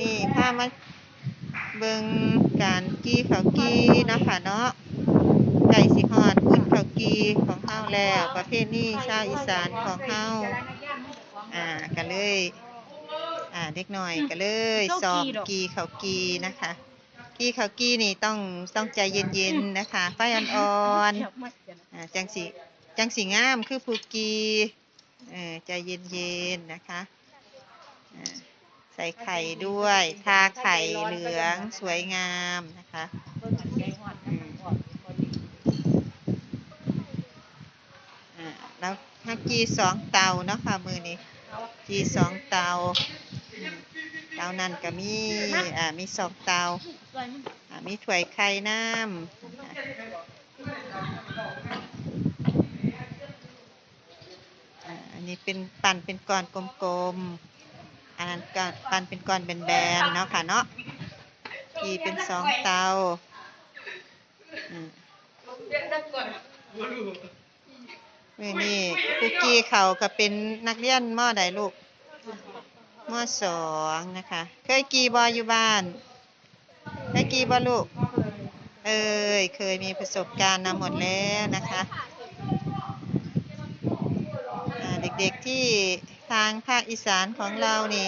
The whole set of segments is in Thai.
นี่พามาเบิ่งการกี้ข้าวกี้เนาะค่ะเนาะไก่สิฮอดบุญข้าวกี้ของเฮาแล้วประเภทนี้ชาวอีสานของเฮาอ่าก็เลยอ่าเด็กหน่อยก็เลยสอบกีข้าวกีนะคะกีข้าวกีนี่ต้องต้องใจเย็นๆนะคะไฟอ่อนๆอ่าจังสีจังสีงามคือผูกีเออใจเย็นๆนะคะอ่า ใส่ไข่ด้วย ทาไข่เหลืองสวยงามนะคะอืมอ่าแล้วฮักกีสองเตาเนาะค่ะมือนี้จีสองเตา เตานั่นก็มีอ่ามีสองเตาอ่ามีถ้วยไข่น้ำอ่าอันนี้เป็นปั่นเป็นก้อนกลมๆ อันนั้นก็ปั่นเป็นก้อนแบนๆเนาะค่ะเนาะจีเป็นสองเตาอืมมือนี่คุกกี้เขาก็เป็นนักเรียนมอใดลูกมอสองนะคะ เคยกีบออยู่บ้าน เคยกีบอลูก เอ้ยเคยมีประสบการณ์นำหมดแล้วนะคะ เด็กๆที่ ทางภาคอีสานของเรานี่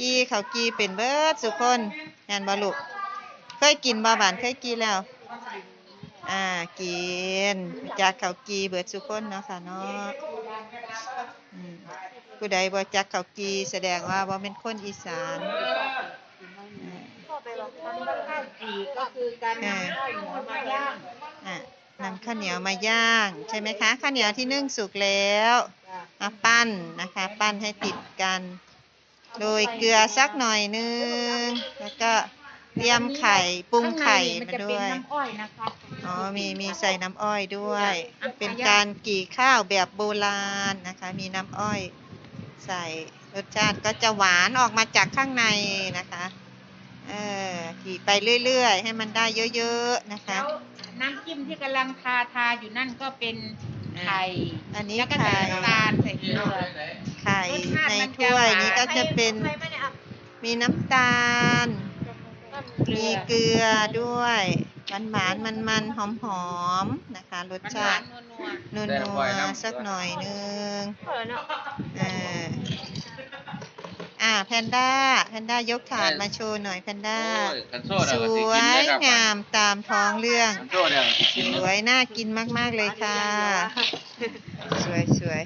กีเขากีเป็นเบิร์ดสุกคนงานบอลูกเคยกินบาบานเคยกินแล้ว อ่ากินจากเขากีเบิดสุกคนเนาะค่ะเนาะอืมผู้ใดบ่จักข้าวกีแสดงว่าบ่เป็นคนอีสานอืมข้าวจีก็คือการนำข้าวเหนียวมาย่างอะนำข้าวเหนียวมาย่าง ใช่ไหมคะข้าวเหนียวที่นึ่งสุกแล้วจ้ะ มาปั้นนะคะ ปั้นให้ติดกัน โดยเกลือสักหน่อยนึง แล้วก็เตรียมไข่ปรุงไข่ข้งในมาจะด้เป็นวยน้ำอ้อยนะคะอ๋อ มีมีใส่น้ำอ้อยด้วย เป็นการกี่ข้าวแบบโบราณนะคะ มีน้ำอ้อย ใส่รสชาติก็จะหวานออกมาจากข้างในนะคะ เออกี่ไปเรื่อยๆ ให้มันได้เยอะๆนะคะ แล้วน้ำ จิ้มที่กำลังทาทาอยู่นั่นก็เป็นไข่อันนี้แล้วก็ใส่ไข่น้ำตาลใส่เกลือ ไข่รสชาติในมันจะถ้วยหวานนี้ก็จะเป็นมีน้ำตาล มีเกลือด้วยหวานหวานมันมันๆหอมหอมๆนะคะ รสมันหชาวานตินัวนัวๆสักหน่อยนึงเออ อ่าแพนด้าแพนด้ายกถาดมาโชว์หน่อยแพนด้าโอ้ยกันโซ่สเดี๋ยวก็สิวกินยได้ครับงามตามท้องเรื่องกันโซ่เดี๋ยวก็สิกินสวยน่ากินมาก ๆ เลยค่ะ สวยสวย